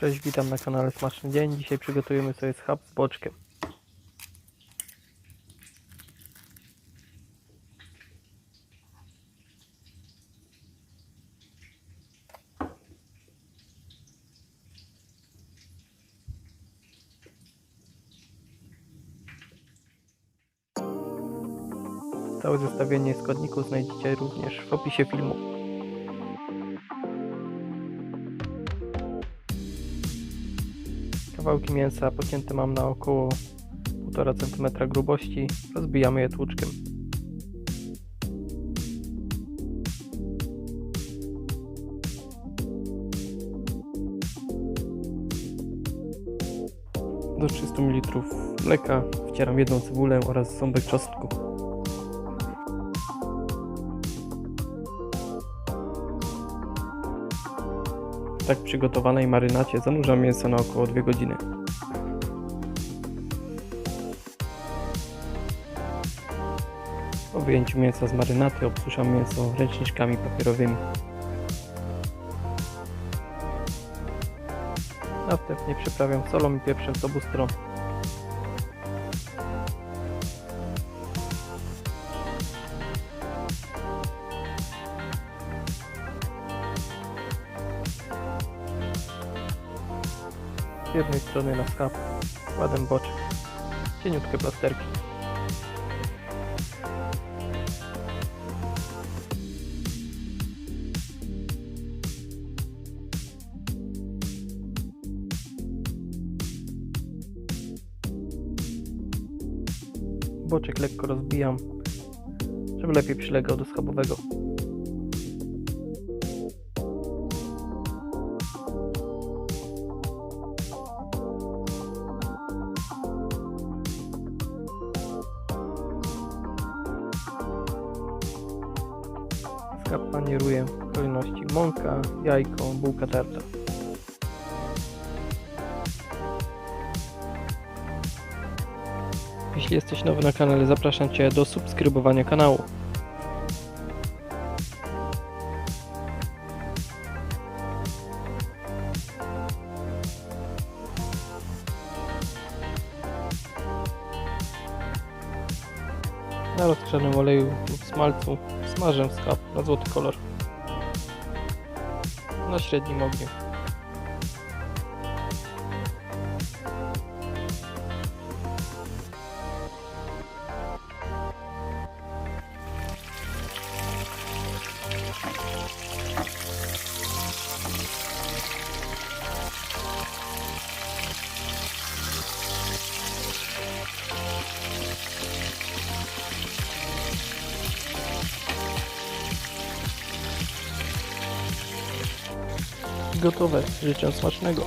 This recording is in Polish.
Cześć, witam na kanale Smaczny Dzień. Dzisiaj przygotujemy sobie schab z boczkiem. Całe zestawienie składników znajdziecie również w opisie filmu. Kawałki mięsa pocięte mam na około 1,5 cm grubości. Rozbijamy je tłuczkiem. Do 300 ml mleka wcieram jedną cebulę oraz ząbek czosnku. Tak przygotowanej marynacie zanurzam mięso na około 2 godziny. Po wyjęciu mięsa z marynaty obsuszam mięso ręczniczkami papierowymi. Następnie przyprawiam solą i pieprzem z obu stron. Z jednej strony na skap kładę boczek, cieniutkie plasterki. Boczek lekko rozbijam, żeby lepiej przylegał do schabowego. Skap panieruję w kolejności mąka, jajko, bułka tarta. Jeśli jesteś nowy na kanale, zapraszam Cię do subskrybowania kanału. Na rozgrzanym oleju lub smalcu smażę schab na złoty kolor. Na średnim ogniu. Gotowe. Życzę smacznego.